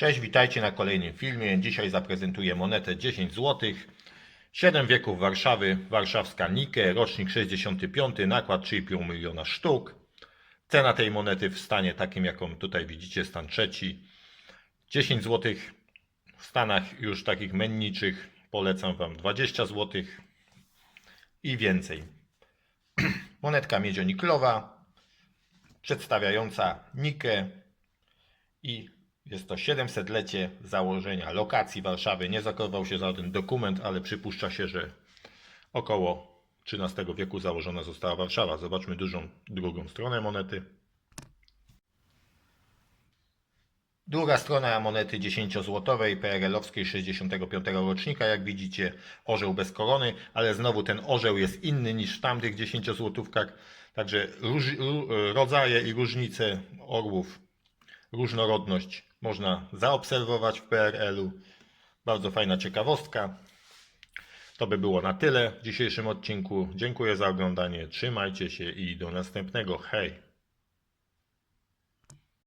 Cześć, witajcie na kolejnym filmie. Dzisiaj zaprezentuję monetę 10 zł. 7 wieków Warszawy, warszawska Nike, rocznik 65, nakład 3,5 miliona sztuk. Cena tej monety w stanie takim, jaką tutaj widzicie, stan trzeci. 10 zł w stanach już takich menniczych polecam Wam 20 zł i więcej. Monetka miedzioniklowa, przedstawiająca Nikę i jest to 700-lecie założenia lokacji Warszawy. Nie zakował się żaden dokument, ale przypuszcza się, że około XIII wieku założona została Warszawa. Zobaczmy dużą drugą stronę monety. Druga strona monety 10-złotowej PRL-owskiej 65 rocznika. Jak widzicie, orzeł bez korony, ale znowu ten orzeł jest inny niż w tamtych 10-złotówkach. Także róż, ró- rodzaje i różnice orłów, różnorodność można zaobserwować w PRL-u. Bardzo fajna ciekawostka. To by było na tyle w dzisiejszym odcinku. Dziękuję za oglądanie. Trzymajcie się i do następnego. Hej!